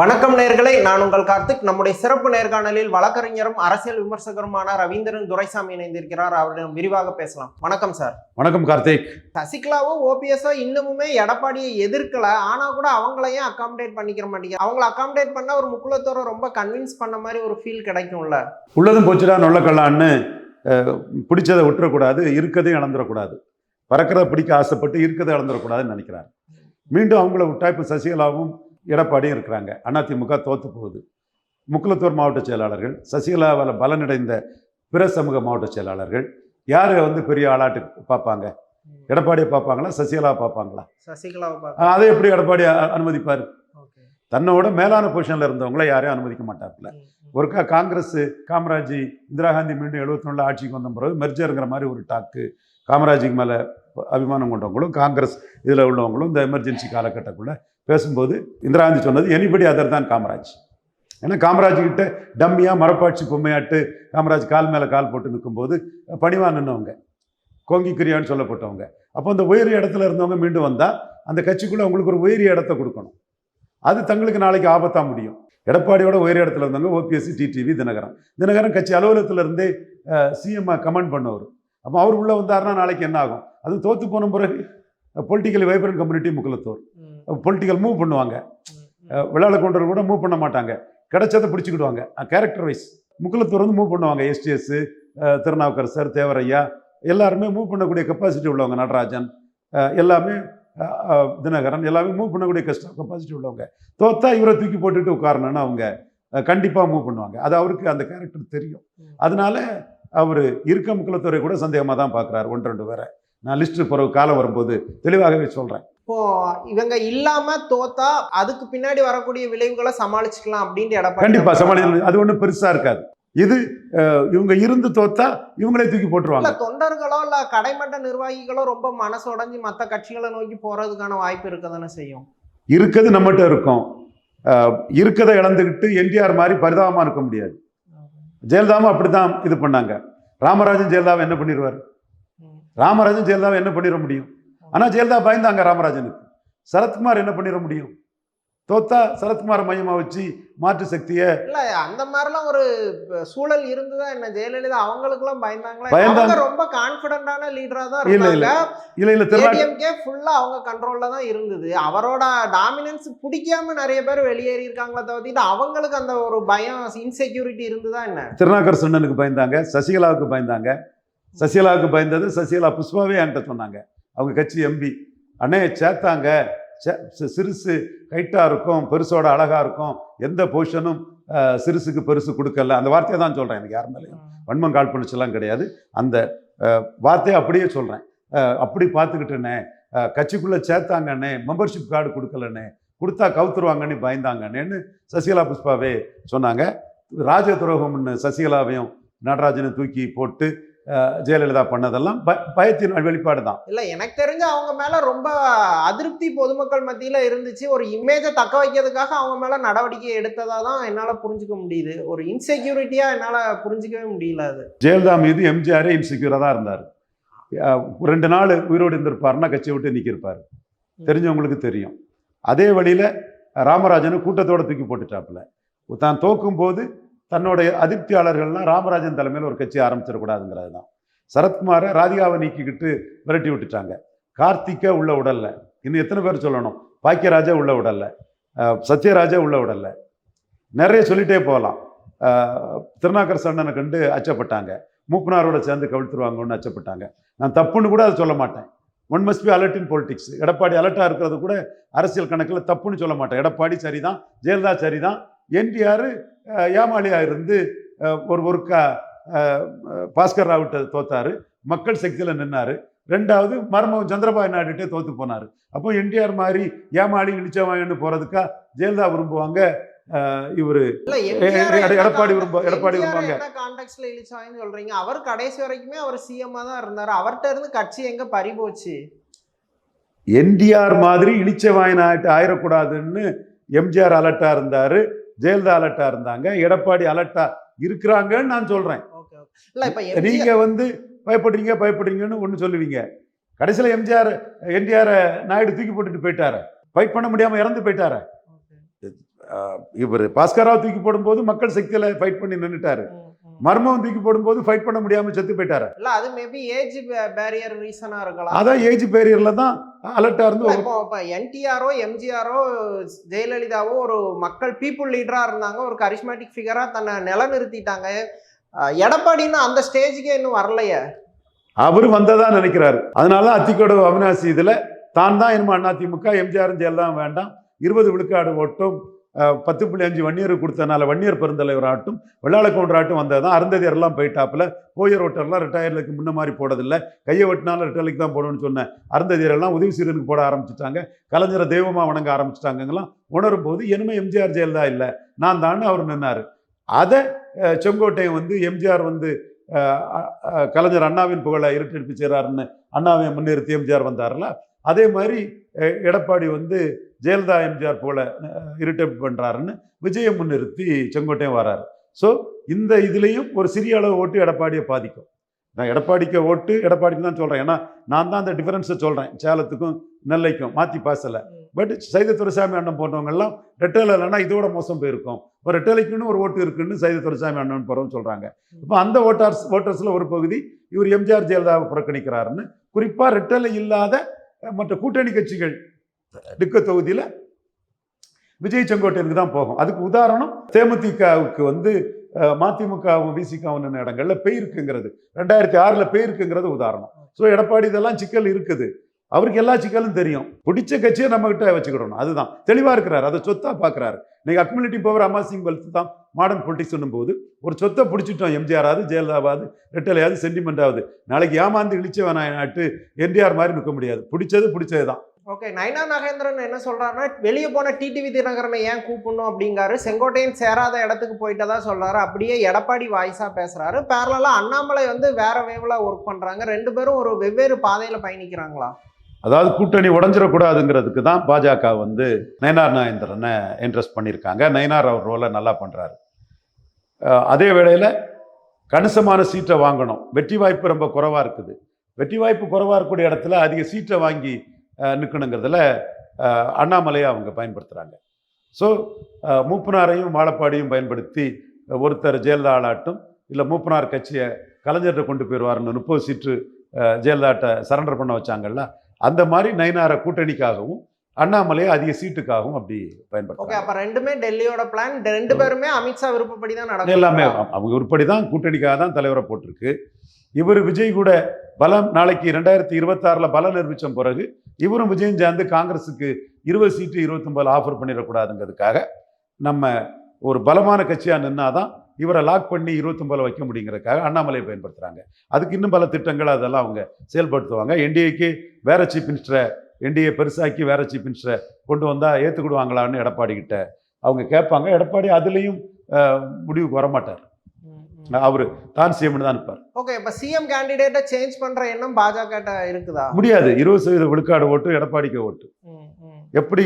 வணக்கம் நேர்களை நான் உங்கள் கார்த்திக். நம்முடைய சிறப்பு நேர்காணலில் வழக்கறிஞரும் அரசியல் விமர்சகருமான ரவீந்திரன் துரைசாமி இணைந்திருக்கிறார். அவரிடம் விரிவாக பேசலாம். வணக்கம் சார். வணக்கம் கார்த்திக். சசிகலாவோ ஓபிஎஸ்ஓ இன்னமுமே எடப்பாடியை எதிர்க்கல. ஆனா கூட அவங்களையும் அகாமடேட் பண்ணிக்கிற மாட்டேங்க? அவங்கள அகாமடேட் பண்ணா ஒரு முக்குலத்தோரை ரொம்ப கன்வின்ஸ் பண்ண மாதிரி ஒரு ஃபீல் கிடைக்கும்ல. உள்ளதும் போச்சுடா நொல்லக்கல்லான்னு அஹ், பிடிச்சதை விட்டுறக்கூடாது இருக்கதையும் இழந்துடக்கூடாது பறக்கிறத பிடிக்க ஆசைப்பட்டு இருக்கதை இழந்துடக்கூடாதுன்னு நினைக்கிறாங்க மீண்டும் அவங்கள விட்டா இப்போ சசிகலாவும் எடப்பாடியும் இருக்கிறாங்க. அதிமுக தோத்து போகுது. முக்குலத்தூர் மாவட்ட செயலாளர்கள் சசிகலாவால் பலனடைந்த பிற சமூக மாவட்ட செயலாளர்கள் யாரை வந்து பெரிய ஆளாட்டு பார்ப்பாங்க? எடப்பாடியை பார்ப்பாங்களா? சசிகலா பார்ப்பாங்களா? அஹ், அதை எப்படி எடப்பாடி அனுமதிப்பார்? தன்னோட மேலான பொசிஷனில் இருந்தவங்கள யாரையும் அனுமதிக்க மாட்டார்ல ஒருக்கா காங்கிரஸ் காமராஜ் இந்திரா காந்தி மீண்டும் 71 ஆட்சிக்கு வந்த பிறகு மெர்ஜருங்கிற மாதிரி ஒரு டாக்கு காமராஜுக்கு மேலே அபிமானம் கொண்டவங்களும் காங்கிரஸ் இதில் உள்ளவங்களும் இந்த எமர்ஜென்சி காலகட்டக்குள்ள பேசும்போது இந்திரா காந்தி சொன்னது எனிபடி அதர் தான் காமராஜ். ஏன்னா காமராஜ் கிட்ட டம்மியாக மரப்பாட்சி பொம்மையாட்டு காமராஜ் கால் மேலே கால் போட்டு நிற்கும்போது பணிவா நின்னவங்க கோங்கி கிரியான்னு சொல்லப்பட்டவங்க. அப்போ அந்த உயரிய இடத்துல இருந்தவங்க மீண்டும் வந்தால் அந்த கட்சிக்குள்ளே அவங்களுக்கு ஒரு உயரிய இடத்த கொடுக்கணும். அது தங்களுக்கு நாளைக்கு ஆபத்தாக முடியும். எடப்பாடியோட உயர் இடத்துல இருந்தவங்க ஓபிஎஸ்சி டிடிவி தினகரன். தினகரன் கட்சி அலுவலகத்திலிருந்தே சிஎம்ஐ சிஎம் கமெண்ட் பண்ணவர். அப்போ அவர் உள்ளே வந்தாருன்னா நாளைக்கு என்ன ஆகும்? அது தோற்று போன பிறகு political vibrant community Mukkulathor. Political move பண்ணுவாங்க. விளையாட கொண்டவர் கூட மூவ் பண்ண மாட்டாங்க. கிடைச்சதை பிடிச்சிக்கிடுவாங்க. கேரக்டர் வைஸ் முக்குலத்தூர் வந்து மூவ் பண்ணுவாங்க. எஸ்டிஎஸ் திருநாவுக்கரசர் தேவரையா எல்லாருமே மூவ் பண்ணக்கூடிய கெப்பாசிட்டி உள்ளவங்க நடராஜன். எல்லாமே தினகரன் எல்லாமே மூவ் பண்ணக்கூடிய கஷ்டம் கெப்பாசிட்டி உள்ளவங்க. தோத்தா இவரை தூக்கி போட்டுட்டு உட்காரணும்னு அவங்க அஹ், கண்டிப்பா மூவ் பண்ணுவாங்க. அது அவருக்கு அந்த கேரக்டர் தெரியும். அதனால அவர் இருக்க முக்குலத்துறை கூட சந்தேகமாக தான் பார்க்குறாரு ஒன்று ரெண்டு பேரை. நான் லிஸ்ட்டு பிறகு காலம் வரும்போது தெளிவாகவே சொல்கிறேன் இப்போ இவங்க இல்லாம தோத்தா அதுக்கு பின்னாடி வரக்கூடிய விளைவுகளை சமாளிச்சுக்கலாம் அப்படின்ட்டு எடப்பாடி கண்டிப்பா? சமாளி அது ஒன்றும் பெருசா இருக்காது. இது இவங்க இருந்து தோத்தா இவங்களே தூக்கி போட்டுருவாங்க. தொண்டர்களோ இல்ல கடைமட்ட நிர்வாகிகளோ ரொம்ப மனசு உடைஞ்சு மத்த கட்சிகளை நோக்கி போறதுக்கான வாய்ப்பு இருக்க தானே செய்யும்? இருக்கிறது நம்மகிட்ட இருக்கும். இருக்கதை இழந்துக்கிட்டு என்டிஆர் மாதிரி பரிதாபமா இருக்க முடியாது. ஜெயலலிதாவும் அப்படித்தான் இது பண்ணாங்க. ராமராஜன் ஜெயலலிதாவை என்ன பண்ணிடுவார் ராமராஜன் ஜெயலலிதாவை என்ன பண்ணிட முடியும்? ஆனா ஜெயலலிதா பயந்தாங்க ராமராஜனுக்கு. சரத்குமார் என்ன பண்ணிட முடியும்? தோத்தா சரத்குமார் மையமா வச்சு மாற்று சக்தியை இல்ல அந்த மாதிரிலாம் ஒரு சூழல் இருந்துதான் என்ன? ஜெயலலிதா அவங்களுக்கு எல்லாம் பயந்தாங்களா பயந்தாங்க. ரொம்ப கான்பிடண்டான லீடரா தான் இல்ல, இல்ல. இல்ல இல்ல திருநா ஏடிஎம்கே ஃபுல்லா அவங்க கண்ட்ரோல்ல தான் இருந்தது. அவரோட டாமினன்ஸ் பிடிக்காம நிறைய பேர் வெளியேறி இருக்காங்களே தவிர்த்து அவங்களுக்கு அந்த ஒரு பயம் இன்செக்யூரிட்டி இருந்துதான் என்ன? திருநாக்கர் சொன்னனுக்கு பயந்தாங்க சசிகலாவுக்கு பயந்தாங்க. சசிகலாவுக்கு பயந்தது சசிகலா புஷ்பாவே என்கிட்ட சொன்னாங்க. அவங்க கட்சி எம்பி அண்ணே சேர்த்தாங்க. சிறுசு கைட்டா இருக்கும் பெருசோட அழகா இருக்கும். எந்த பொசிஷனும் சிறுசுக்கு பெருசு கொடுக்கல. அந்த வார்த்தையை தான் சொல்றேன். எனக்கு யார் மேலேயும். வன்மம் கால் பண்ணிச்செல்லாம் கிடையாது. அந்த வார்த்தையை அப்படியே சொல்றேன். அஹ், அப்படி பார்த்துக்கிட்டேனே. கட்சிக்குள்ள சேர்த்தாங்கண்ணே மெம்பர்ஷிப் கார்டு கொடுக்கலண்ணே கொடுத்தா கவுத்துருவாங்கன்னு பயந்தாங்கண்ணேன்னு சசிகலா புஷ்பாவே சொன்னாங்க. ராஜ துரோகம்னு சசிகலாவையும் நடராஜனை தூக்கி போட்டு ஜெயலலிதா பண்ணதெல்லாம் ப பயத்தின் வெளிப்பாடு தான் இல்ல எனக்கு தெரிஞ்சு அவங்க மேல ரொம்ப அதிருப்தி பொதுமக்கள் மத்தியில இருந்துச்சு. ஒரு இமேஜை தக்க வைக்கிறதுக்காக அவங்க மேல நடவடிக்கை எடுத்ததா தான் என்னால புரிஞ்சுக்க முடியுது. ஒரு இன்செக்யூரிட்டியா என்னால புரிஞ்சுக்கவே முடியல அது. ஜெயலலிதா மீது எம்ஜிஆரே இன்செக்யூராக தான் இருந்தார். ரெண்டு நாள் உயிரோடு இருந்திருப்பாருன்னா கட்சியை விட்டு நிற்கிருப்பார் தெரிஞ்சவங்களுக்கு தெரியும். அதே வழியில் ராமராஜனை கூட்டத்தோட தூக்கி போட்டுட்டாப்புல. தான் தோக்கும் போது தன்னுடைய அதிருப்தியாளர்கள்லாம் ராமராஜன் தலைமையில் ஒரு கட்சி ஆரம்பிச்சிடக்கூடாதுங்கிறது தான் சரத்குமாரை ராதிகாவை நீக்கிக்கிட்டு விரட்டி விட்டுட்டாங்க. கார்த்திகை உள்ள உடல்ல. இன்னும் எத்தனை பேர் சொல்லணும்? பாக்கியராஜா உள்ள உடல்ல. சத்யராஜா உள்ள உடல்ல. நிறைய சொல்லிட்டே போகலாம். திருநாக்கர் சண்டனை கண்டு அச்சப்பட்டாங்க. மூப்பனாரோட சேர்ந்து கவிழ்த்துருவாங்கன்னு அச்சப்பட்டாங்க. நான் தப்புன்னு கூட அதை சொல்ல மாட்டேன். One must be alert in politics Edappadi அலர்ட்டாக இருக்கிறது கூட அரசியல் கணக்கில் தப்புன்னு சொல்ல மாட்டேன். எடப்பாடி சரிதான் ஜெயலலிதா சரிதான் என்டிஆர் ஏமாளியாக இருந்து ஒரு ஒருக்கா பாஸ்கர் ராவுட்ட தோத்தாரு. மக்கள் சக்தியில் நின்னாரு. ரெண்டாவது மர்மம் சந்திரபாபு நாயுடுட்டே தோத்து போனார். அப்போ என்டிஆர் மாதிரி ஏமாளி இழிச்சவாயன்னு போகிறதுக்கா ஜெயலலிதா விரும்புவாங்க. இவர் எடப்பாடி விரும்ப- எடப்பாடி விரும்புவாங்க. கான்டெக்ட்ல இழிச்சாயின்னு சொல்றீங்க? அவர் கடைசி வரைக்குமே அவர் சிஎம்மா தான் இருந்தாரு. அவர்ட்ட இருந்து கட்சி எங்க பறி போச்சு? என்டிஆர் மாதிரி இழிச்சவாயனாட்டு ஆயிடக்கூடாதுன்னு எம்ஜிஆர் அலர்ட்டா இருந்தாரு. ஜெயலலிதா அலர்ட்டா இருந்தாங்க எடப்பாடி அலர்ட்டா இருக்கிறாங்கன்னு நான் சொல்றேன். நீங்க வந்து பயப்படுறீங்க பயப்படுறீங்கன்னு ஒன்று சொல்லுவீங்க. கடைசியில் எம்ஜிஆர் என்டிஆர் நாயுடு தூக்கி போட்டுட்டு போயிட்டாரு. ஃபைட் பண்ண முடியாம இறந்து போயிட்டாரு. இவர் பாஸ்கராவ் தூக்கி போடும்போது மக்கள் சக்தியில ஃபைட் பண்ணி நின்னுட்டாரு. மர்மம் தூக்கி போடும்போது ஃபைட் பண்ண முடியாம செத்து போயிட்டாரு. இல்ல அது மேபி ஏஜ் பேரியர் ரீசனா இருக்கலாம். அதான் ஏஜ் பேரியர்ல தான் அலர்ட்டா இருந்து என்டிஆரோ எம்ஜிஆரோ ஜெயலலிதாவோ ஒரு மக்கள் பீப்புள் லீடரா இருந்தாங்க. ஒரு கரிஸ்மேட்டிக் ஃபிகரா தன்னை நிலநிறுத்திட்டாங்க. எடப்பாடின்னு அந்த ஸ்டேஜுக்கே இன்னும் வரலையே. அவர் வந்ததா நினைக்கிறாரு. அதனால அத்திக்கோடு அவினாசி இதுல தான் தான் என்னமோ அதிமுக எம்ஜிஆர் ஜெயலலிதா வேண்டாம். இருபது விழுக்காடு ஓட்டும். பத்து புள்ளி அஞ்சு வன்னியர் கொடுத்தனால வன்னியர் பெருந்தலைவர் ஆட்டும் வெள்ளாள கவுண்டர் ஆட்டும் வந்ததுதான். தான் எல்லாம் போயிட்டாப்புல. போயர் ஓட்டர்லாம் ரிட்டையர்லுக்கு முன்ன மாதிரி போடதில்லை கையை வெட்டினாலும் ரிட்டையர்லுக்கு தான் போடணும்னு சொன்னேன். அருந்ததியரெல்லாம் உதவி சீரனுக்கு போட ஆரம்பிச்சிட்டாங்க. கலைஞரை தெய்வமாக வணங்க ஆரம்பிச்சிட்டாங்கலாம் உணரும் போது இனிமே எம்ஜிஆர் ஜெயலலிதா இல்லை. நான் தான் அவர் நின்னார். அதை செங்கோட்டையை செங்கோட்டையன் வந்து எம்ஜிஆர் வந்து கலைஞர் அண்ணாவின் புகழை இருட்டெடுப்பு செய்கிறாருன்னு அண்ணாவை முன்னிறுத்தி எம்ஜிஆர் வந்தார்ல. அதே மாதிரி எடப்பாடி வந்து ஜெயலலிதா எம்ஜிஆர் போல இருட்டப் பண்றாருன்னு விஜயை முன்னிறுத்தி செங்கோட்டையன் வராரு. ஸோ இந்த இதுலேயும் ஒரு சிறிய அளவு ஓட்டு எடப்பாடியை பாதிக்கும். நான் எடப்பாடிக்கு ஓட்டு எடப்பாடிக்கு தான் சொல்கிறேன் ஏன்னா நான் தான் அந்த டிஃபரன்ஸை சொல்கிறேன் சேலத்துக்கும் நெல்லைக்கும் மாற்றி பாசலை. பட் சைத துரைசாமி அண்ணன் போன்றவங்கெல்லாம் ரெட்டேல இல்லைன்னா இதோட மோசம் போயிருக்கும். ஒரு ரெட்டலைக்குன்னு ஒரு ஓட்டு இருக்குன்னு சைத துரைசாமி அண்ணன் போகிறோம் சொல்கிறாங்க இப்போ அந்த ஓட்டர்ஸ் ஓட்டர்ஸில் ஒரு பகுதி இவர் எம்ஜிஆர் ஜெயலலிதாவை புறக்கணிக்கிறாருன்னு. குறிப்பாக ரெட்டலை இல்லாத மற்ற கூட்டணி கட்சிகள் டிக்க தொகுதியில் விஜய் செங்கோட்டையனுக்கு தான் போகும். அதுக்கு உதாரணம் தேமுதிகவுக்கு வந்து மதிமுகவும் விசிகவும் நின்ன இடங்கள்ல பெயிருக்குங்கிறது. ரெண்டாயிரத்தி ஆறுல பெயிருக்குங்கிறது உதாரணம். ஸோ எடப்பாடி இதெல்லாம் சிக்கல் இருக்குது. அவருக்கு எல்லா சிக்கலும் தெரியும். பிடிச்ச கட்சியை நம்ம கிட்ட வச்சுக்கிடணும். அதுதான். தெளிவாக இருக்கிறார். அதை சொத்தா பார்க்குறாரு இன்னைக்கு அக்மிலிட்டி பவர் அமாசிங் வெல்த் தான் மாடர்ன் பொலிட்டிக்ஸ் சொல்லும்போது ஒரு சொத்தை பிடிச்சிட்டோம். எம்ஜிஆராவது ஜெயலலிதாவாது ரெட்டலையாவது சென்டிமெண்ட் ஆகுது நாளைக்கு ஏமாந்து இழிச்ச வேணாட்டு என்டிஆர் மாதிரி நிற்க முடியாது. பிடிச்சது பிடிச்சது தான் ஓகே நைனா நாகேந்திரன் என்ன சொல்றாருன்னா வெளியே போன டிடிவி தினகரனை ஏன் கூப்பிடணும் அப்படிங்காரு. செங்கோட்டையன் சேராத இடத்துக்கு போயிட்டதா சொல்றாரு. அப்படியே எடப்பாடி வாய்ஸா பேசுறாரு. பேரலா அண்ணாமலை வந்து வேற வேவ்ல ஒர்க் பண்றாங்க. ரெண்டு பேரும் ஒரு வெவ்வேறு பாதையில பயணிக்கிறாங்களா? அதாவது கூட்டணி உடஞ்சிடக்கூடாதுங்கிறதுக்கு தான் பாஜக வந்து நயனார் நாயந்திரனை இன்ட்ரெஸ்ட் பண்ணியிருக்காங்க. நயனார் அவர் ரோலை நல்லா பண்ணுறாரு அதே வேளையில் கணிசமான சீட்டை வாங்கணும். வெற்றி வாய்ப்பு ரொம்ப குறைவாக இருக்குது. வெற்றி வாய்ப்பு குறைவாக இருக்கக்கூடிய இடத்துல அதிக சீட்டை வாங்கி நிற்கணுங்கிறதுல அண்ணாமலையை அவங்க பயன்படுத்துகிறாங்க ஸோ மூப்பனாரையும் வாழப்பாடியும் பயன்படுத்தி ஒருத்தர் ஜெயலலிதா ஆளாட்டும் இல்லை மூப்பனார் கட்சியை கலைஞர்கிட்ட கொண்டு போயிடுவாருன்னு முப்பது சீட்டு அஹ், ஜெயலலிதாட்ட சரண்டர் பண்ண வச்சாங்கல்ல அந்த மாதிரி நயினார கூட்டணிக்காகவும் அண்ணாமலையை அதிக சீட்டுக்காகவும் அப்படி ஓகே பயன்படுத்துறாங்க அப்ப ரெண்டுமே டெல்லியோட பிளான் ரெண்டு பேருமே அமித்ஷா விருப்பப்படி தான் நடக்கும். எல்லாமே அவ- அவங்க உருப்படி தான் கூட்டணிக்காக தான் தலைவரை போட்டிருக்கு. இவர் விஜய் கூட பலம் நாளைக்கு ரெண்டாயிரத்தி இருபத்தாறில் பலம் நிரூபித்த பிறகு இவரும் விஜயும் சேர்ந்து காங்கிரஸுக்கு இருபது சீட்டு இருபத்தொம்பது ஆஃபர் பண்ணிடக்கூடாதுங்கிறதுக்காக நம்ம ஒரு பலமான கட்சியாக நின்னாதான் இவரை லாக் பண்ணி இருபத்தொம்பதில் வைக்க முடியுங்கிறதுக்காக அண்ணாமலையை பயன்படுத்துகிறாங்க அதுக்கு இன்னும் பல திட்டங்கள் அதெல்லாம் அவங்க செயல்படுத்துவாங்க. என்டிஏக்கு வேற சீஃப் மினிஸ்டரை என்டிஏ பெருசாக்கி வேற சீஃப் மினிஸ்டரை கொண்டு வந்தால் ஏற்றுக்கிடுவாங்களான்னு எடப்பாடி கிட்ட அவங்க கேட்பாங்க. எடப்பாடி அதுலேயும் முடிவுக்கு வரமாட்டார். அவர் தான் சிஎம்னு தான் இருப்பார் ஓகே இப்ப சிஎம் கேண்டிடேட்டை சேஞ்ச் பண்ற எண்ணம் பாஜக இருக்குதா? முடியாது. இருபது சதவீத விழுக்காடு ஓட்டு எடப்பாடிக்கு ஓட்டு. எப்படி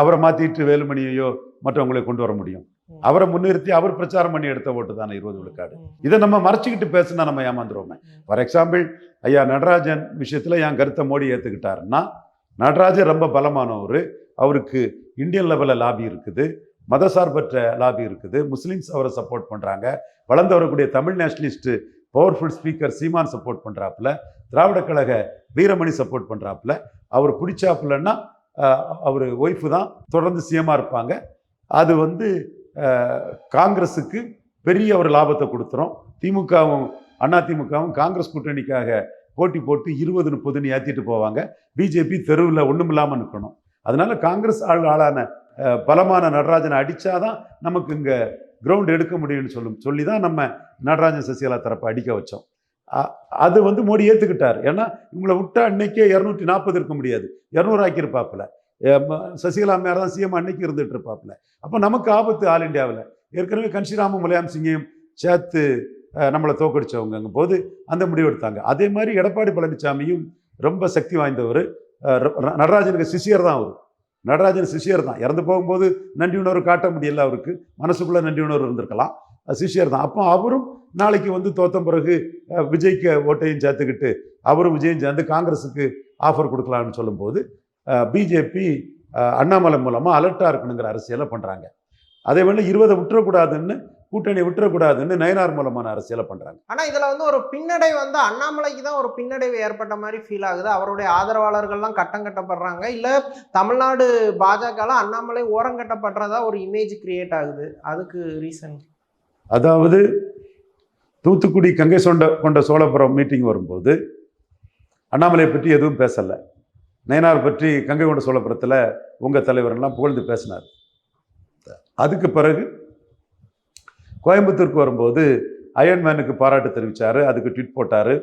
அவரை மாத்திட்டு வேலுமணியையோ மற்றவங்களை கொண்டு வர முடியும். அவரை முன்னிறுத்தி அவர் பிரச்சாரம் பண்ணி எடுத்த ஓட்டு தானே இருபது விழுக்காடு. இதை நம்ம மறைச்சிக்கிட்டு பேசினா நம்ம ஏமாந்துருவோமே. ஃபார் எக்ஸாம்பிள் ஐயா நடராஜன் விஷயத்துல என் கருத்தை மோடி ஏத்துக்கிட்டாருன்னா நடராஜன் ரொம்ப பலமானவர். அவருக்கு இந்தியன் லெவலில் லாபி இருக்குது. மதசார்பற்ற லாபி இருக்குது. முஸ்லிம்ஸ் அவரை சப்போர்ட் பண்றாங்க. வளர்ந்து வரக்கூடிய Tamil nationalist powerful speaker Seeman support பண்றாப்புல. Dravida கழக வீரமணி சப்போர்ட் பண்றாப்புல. அவர் பிடிச்சாப்புலன்னா அவர் ஒய்ஃபு தான். தொடர்ந்து சிஎம்மாக இருப்பாங்க. அது வந்து காங்கிரஸுக்கு பெரிய ஒரு லாபத்தை கொடுத்துரும் திமுகவும் அதிமுகவும் காங்கிரஸ் கூட்டணிக்காக போட்டி போட்டு இருபது முப்பதுன்னு ஏற்றிட்டு போவாங்க. பிஜேபி தெருவில் ஒன்றும் இல்லாமல் நிற்கணும் அதனால காங்கிரஸ் ஆள் ஆளான பலமான நடராஜனை அடித்தாதான் நமக்கு இங்கே கிரவுண்ட் எடுக்க முடியும்னு சொல்லும் சொல்லி தான் நம்ம நடராஜன் சசிகலா தரப்பை அடிக்க வச்சோம். அது வந்து மோடி ஏற்றுக்கிட்டார் ஏன்னா இவங்களை விட்டா அன்னைக்கே இரநூத்தி நாற்பது இருக்க முடியாது. இரநூறு ஆக்கியிருப்பாப்புல. சசிகலா அம்மையார் தான் சிஎம் அன்னைக்கு இருந்துட்டு இருப்பாப்புல. அப்போ நமக்கு ஆபத்து ஆல் இந்தியாவில். ஏற்கனவே கன்ஷிராம முலாயம் சிங்கையும் சேர்த்து நம்மளை தோக்கடிச்சவங்க போது அந்த முடிவு எடுத்தாங்க. அதே மாதிரி எடப்பாடி பழனிசாமியும் ரொம்ப சக்தி வாய்ந்தவர். நடராஜனுக்கு சிஷியர் தான் அவர். நடராஜன் சிஷியர் தான். இறந்து போகும்போது நன்றி உணர்வு காட்ட முடியல அவருக்கு. மனசுக்குள்ள நன்றி உணர்வு இருந்திருக்கலாம். சிஷியர் தான். அப்போ அவரும் நாளைக்கு வந்து தோத்த பிறகு விஜய்க்கு ஓட்டையும் சேர்த்துக்கிட்டு அவரும் விஜயும் சேர்ந்து காங்கிரஸுக்கு ஆஃபர் கொடுக்கலாம்னு சொல்லும்போது பிஜேபி அண்ணாமலை மூலமாக அலர்ட்டாக இருக்கணுங்கிற அரசியலை பண்ணுறாங்க அதே வேளை இருபதை விட்டுறக்கூடாதுன்னு கூட்டணி விட்டுறக்கூடாதுன்னு நயனார் மூலமான அரசியலை பண்றாங்க. ஆனா இதுல வந்து ஒரு பின்னடைவு வந்து அண்ணாமலைக்கு தான் ஒரு பின்னடைவு ஏற்பட்ட மாதிரி ஃபீல் ஆகுது. அவருடைய ஆதரவாளர்கள்லாம் கட்டம் கட்டப்படுறாங்க. இல்ல தமிழ்நாடு பாஜகல அண்ணாமலை ஓரம் கட்டப்படுறதா ஒரு இமேஜ் கிரியேட் ஆகுது. அதுக்கு ரீசன் அதாவது தூத்துக்குடி கங்கை சொண்ட கொண்ட சோழபுரம் மீட்டிங் வரும்போது அண்ணாமலை பற்றி எதுவும் பேசலை. நயனார் பற்றி கங்கை கொண்ட சோழபுரத்தில் உங்கள் தலைவரெல்லாம் புகழ்ந்து பேசினார். அதுக்கு பிறகு கோயம்புத்தூருக்கு வரும்போது அயன்மேனுக்கு பாராட்டு தெரிவித்தார் அதுக்கு ட்வீட் போட்டார்.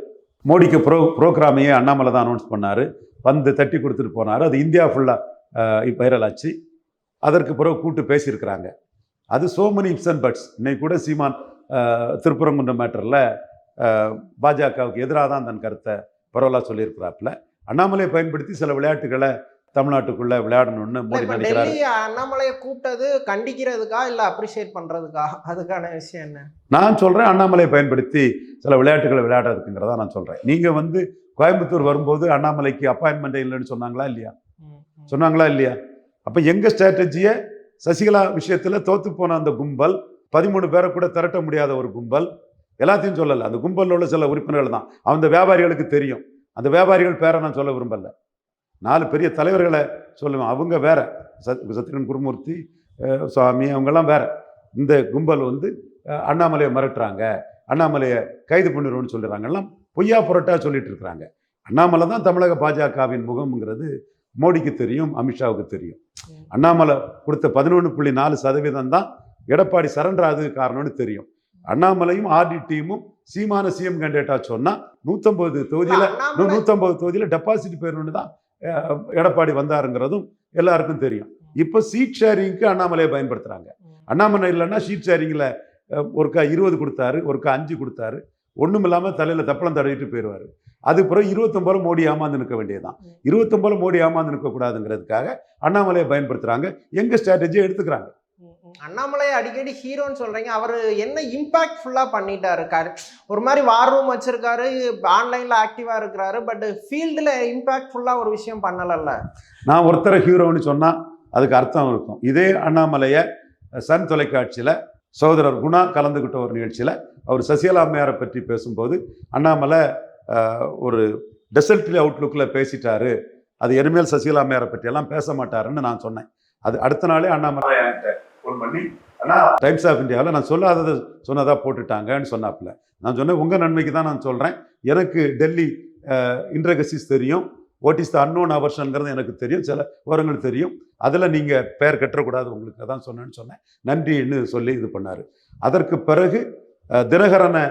மோடிக்கு ப்ரோ ப்ரோக்ராமையே அண்ணாமலை தான் அனௌன்ஸ் பண்ணார். வந்து தட்டி கொடுத்துட்டு போனார். அது இந்தியா ஃபுல்லாக வைரல் ஆச்சு. அதற்கு பிறகு கூட்டு பேசியிருக்கிறாங்க. அது so many ifs and buts இன்னைக்கு கூட சீமான் அஹ், மேட்டரில் பாஜகவுக்கு எதிராக தான் தன் கருத்தை பரவலாக சொல்லியிருக்கிறாப்புல. அண்ணாமலையை பயன்படுத்தி சில விளையாட்டுகளை தமிழ்நாட்டுக்குள்ள விளையாடணும்னு மோடி நினைக்கிறாரு. அண்ணாமலையை கூப்பிட்டது கண்டிக்கிறதுக்கா இல்ல அப்ரிஷியேட் பண்றதுக்கா? அதுக்கான விஷயம் என்ன? நான் சொல்கிறேன் அண்ணாமலையை பயன்படுத்தி சில விளையாட்டுகளை விளையாடுறதுங்கிறதா நான் சொல்கிறேன் நீங்கள் வந்து கோயம்புத்தூர் வரும்போது அண்ணாமலைக்கு அப்பாயின்மெண்ட் இல்லைன்னு சொன்னாங்களா இல்லையா. சொன்னாங்களா இல்லையா? அப்போ எங்கள் ஸ்ட்ராட்டஜியை சசிகலா விஷயத்தில் தோத்து போன அந்த கும்பல் பதிமூணு பேரை கூட திரட்ட முடியாத ஒரு கும்பல் எல்லாத்தையும் சொல்லலை. அந்த கும்பலில் உள்ள சில உறுப்பினர்கள் தான். அந்த வியாபாரிகளுக்கு தெரியும். அந்த வியாபாரிகள் பேரை நான் சொல்ல விரும்பல. நாலு பெரிய தலைவர்களை சொல்லுவேன். அவங்க வேற. சத் சத்யன் குருமூர்த்தி சுவாமி அவங்கெல்லாம் வேற. இந்த கும்பல் வந்து அண்ணாமலையை மிரட்டுறாங்க. அண்ணாமலையை கைது பண்ணிடுவோம்னு சொல்லிடுறாங்க. எல்லாம் பொய்யா புரட்டா சொல்லிட்டு இருக்கிறாங்க. அண்ணாமலை தான் தமிழக பாஜகவின் முகம்ங்கிறது மோடிக்கு தெரியும் அமித்ஷாவுக்கு தெரியும். அண்ணாமலை கொடுத்த பதினொன்று புள்ளி நாலு சதவீதம் தான் எடப்பாடி சரண்டர் ஆகுது காரணம்னு தெரியும். அண்ணாமலையும் ஆர்டி டீமும் சீமான சிஎம் கேண்டிடேட்டா சொன்னா நூத்தம்பது தொகுதியில நூத்தம்பது தொகுதியில டெபாசிட் போயிடணும்னு தான் எடப்பாடி வந்தாருங்கிறதும் எல்லாருக்கும் தெரியும். இப்போ சீட் ஷேரிங்க்கு அண்ணாமலையை பயன்படுத்துறாங்க. அண்ணாமலை இல்லைன்னா ஷீட் ஷேரிங்கில் ஒருக்கா இருபது கொடுத்தாரு ஒருக்கா அஞ்சு கொடுத்தாரு. ஒன்றும் இல்லாமல் தலையில் தப்பளம் தடவிட்டு போயிடுவார். அது பிறகு இருபத்தொம்பது மோடி ஏமாந்து நிற்க வேண்டியதுதான். இருபத்தொம்பது மோடி ஏமாந்து நிற்கக்கூடாதுங்கிறதுக்காக அண்ணாமலையை பயன்படுத்துகிறாங்க எங்கள் ஸ்ட்ராட்டஜியை எடுத்துக்கிறாங்க. அண்ணாமலை அடிக்கடி ஹீரோன்னு சொல்றீங்க. அவர் என்ன இம்பாக்ட் ஃபுல்லா பண்ணிட்டாரு இருக்காரு. ஒரு மாதிரி வார் ரூம் வச்சிருக்காரு ஆன்லைன்ல ஆக்டிவா இருக்கிறாரு பட் ஃபீல்டுல இம்பாக்ட் ஃபுல்லா ஒரு விஷயம் பண்ணலல்ல. நான் ஒருத்தரை ஹீரோன்னு சொன்னால் அதுக்கு அர்த்தம் இருக்கும். இதே அண்ணாமலையை சன் தொலைக்காட்சியில் சகோதரர் குணா கலந்துக்கிட்ட ஒரு நிகழ்ச்சியில் அவர் சசிகலா அம்மையாரை பற்றி பேசும்போது அண்ணாமலை ஒரு டெசல்ட்ரி அவுட்லுக்கில் பேசிட்டாரு. அது இனிமேல் சசிகலா அம்மையாரை பற்றியெல்லாம் பேச மாட்டாருன்னு நான் சொன்னேன். அது அடுத்த நாளே அண்ணாமலை பண்ணி ஆனால் டைம்ஸ் ஆஃப் இந்தியாவில் நான் சொல்லாததை சொன்னதா போட்டுட்டாங்கன்னு சொன்னாப்புல. நான் சொன்னேன் உங்கள் நன்மைக்கு தான் நான் சொல்கிறேன் எனக்கு டெல்லி இன்ட்ரகசிஸ் தெரியும். வாட் இஸ் த அன்னோன் அவர்ஷன்ங்கிறது எனக்கு தெரியும். சில விவரங்கள் தெரியும். அதில் நீங்கள் பெயர் கட்டக்கூடாது உங்களுக்கு. தான் சொன்னேன்னு சொன்னேன். நன்றின்னு சொல்லி இது பண்ணார். அதற்கு பிறகு தினகரனை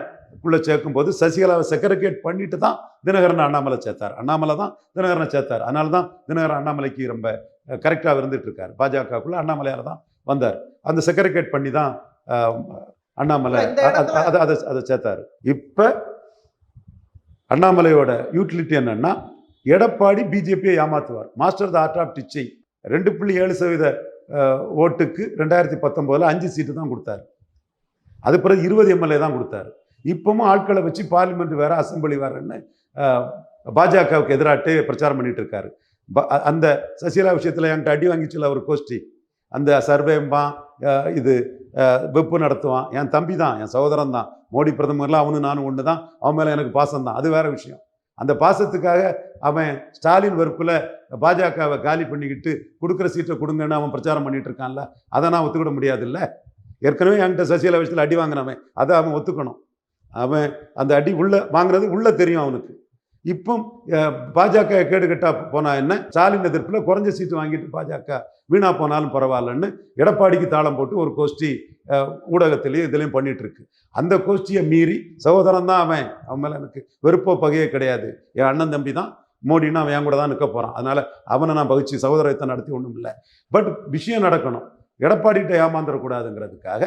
குள்ளே சேர்க்கும்போது சசிகலாவை செக்ரகேட் பண்ணிட்டு தான் தினகரனை அண்ணாமலை சேர்த்தார். அண்ணாமலை தான் தினகரனை சேர்த்தார். அதனால தான் தினகரன் அண்ணாமலைக்கு ரொம்ப கரெக்டாக இருந்துட்டு இருக்காரு. பாஜகக்குள்ள அண்ணாமலையார் தான் வந்தார். அந்த செக்ரகேட் பண்ணி தான் அண்ணாமலை அதை அதை அதை சேர்த்தாரு. இப்போ அண்ணாமலையோட யூட்டிலிட்டி என்னன்னா எடப்பாடி பிஜேபியை ஏமாத்துவார். Master the art of teaching ரெண்டு புள்ளி ஏழு சதவீத ஓட்டுக்கு ரெண்டாயிரத்தி பத்தொம்போதில் அஞ்சு சீட்டு தான் கொடுத்தாரு. அது பிறகு இருபது எம்எல்ஏ தான் கொடுத்தாரு. இப்பவும் ஆட்களை வச்சு பார்லிமெண்ட் வேற அசெம்பிளி வேறன்னு பாஜகவுக்கு எதிராட்டு பிரச்சாரம் பண்ணிட்டு இருக்காரு. அந்த சசிகலா விஷயத்தில் என்கிட்ட அடி வாங்கிச்சுல ஒரு கோஷ்டி. அந்த சர்வேம்பான் இது வெப்பு நடத்துவான். என் தம்பி தான் என் சகோதரன் தான் மோடி பிரதமர்லாம் அவனு நானும் ஒன்று தான் அவன் மேலே எனக்கு பாசம் தான் அது வேற விஷயம். அந்த பாசத்துக்காக அவன் ஸ்டாலின் வெறுப்பில் பாஜகவை காலி பண்ணிக்கிட்டு கொடுக்குற சீட்டை கொடுங்கன்னு அவன் பிரச்சாரம் பண்ணிட்டு இருக்கான்ல அதை நான் ஒத்துக்கிட முடியாதுல்ல. ஏற்கனவே என்கிட்ட சசிகலா விஷயத்தில் அடி வாங்கினவன். அதை அவன் ஒத்துக்கணும். அவன் அந்த அடி உள்ள வாங்குறது உள்ள தெரியும் அவனுக்கு. இப்போ பாஜக கேடு போனால் போனா என்ன? ஸ்டாலின் எதிர்ப்பில் குறைஞ்ச சீட்டு வாங்கிட்டு பாஜக வீணா போனாலும் பரவாயில்லன்னு எடப்பாடிக்கு தாளம் போட்டு ஒரு கோஷ்டி ஊடகத்திலையும் இதுலையும் பண்ணிட்டு இருக்கு அந்த கோஷ்டியை மீறி சகோதரன் தான் அவன். அவன் மேலே எனக்கு வெறுப்போ பகையே கிடையாது. என் அண்ணன் தம்பி தான். மோடினா அவன் என் கூட தான் நிற்க போகிறான் அதனால் அவனை நான் பகிச்சு சகோதரத்தை நடத்தி ஒன்றும் இல்லை. பட் விஷயம் நடக்கணும். எடப்பாடிகிட்ட ஏமாந்துடக்கூடாதுங்கிறதுக்காக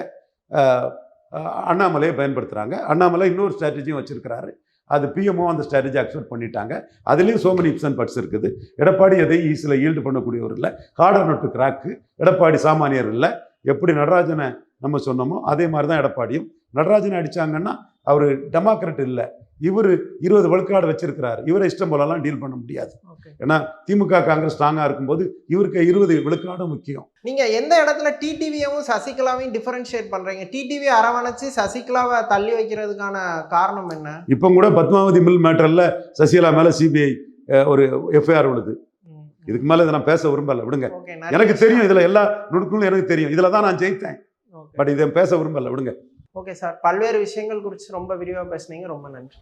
அண்ணாமலையை பயன்படுத்துகிறாங்க அண்ணாமலை இன்னொரு ஸ்ட்ராட்டஜியும் வச்சுருக்கிறாரு. அது பிஎம்ஓ அந்த ஸ்ட்ராட்டஜி அக்செப்ட் பண்ணிட்டாங்க. அதுலேயும் சோ மெனி இப்சன் பட்ஸ் இருக்குது. எடப்பாடி எதையும் ஈஸியில் ஈல்டு பண்ணக்கூடியவர் இல்லை. Harder nut to crack Edappadi சாமானியர் இல்லை. எப்படி நடராஜனை நம்ம சொன்னோமோ அதே மாதிரி தான் எடப்பாடியும். நடராஜனை அடித்தாங்கன்னா அவர் டெமோக்ராட் இல்லை. இவர் இருபது விழுக்காடு வச்சிருக்கிறாரு. இவரை இஷ்டம் போலலாம் டீல் பண்ண முடியாது. ஏன்னா திமுக காங்கிரஸ் ஸ்ட்ராங்காக இருக்கும்போது இவருக்கு இருபது விழுக்காடும் முக்கியம். நீங்க எந்த இடத்துல டிடிவியவும் சசிகலாவையும் டிஃபரன்ஷியேட் பண்றீங்க? டிடிவி அரவணைச்சு சசிகலாவை தள்ளி வைக்கிறதுக்கான காரணம் என்ன? இப்போ கூட பத்மாவதி மில் மேட்டரில் சசிகலா மேலே சிபிஐ ஒரு எஃப்ஐஆர் விழுது. இதுக்கு மேலே இதை நான் பேச விரும்பல. விடுங்க. எனக்கு தெரியும் இதில் எல்லா நுணுக்களும் எனக்கு தெரியும். இதில் தான் நான் ஜெயித்தேன். பட் இதை பேச விரும்பல. விடுங்க. ஓகே சார் பல்வேறு விஷயங்கள் குறித்து ரொம்ப விரிவாக பேசுனீங்க. ரொம்ப நன்றி.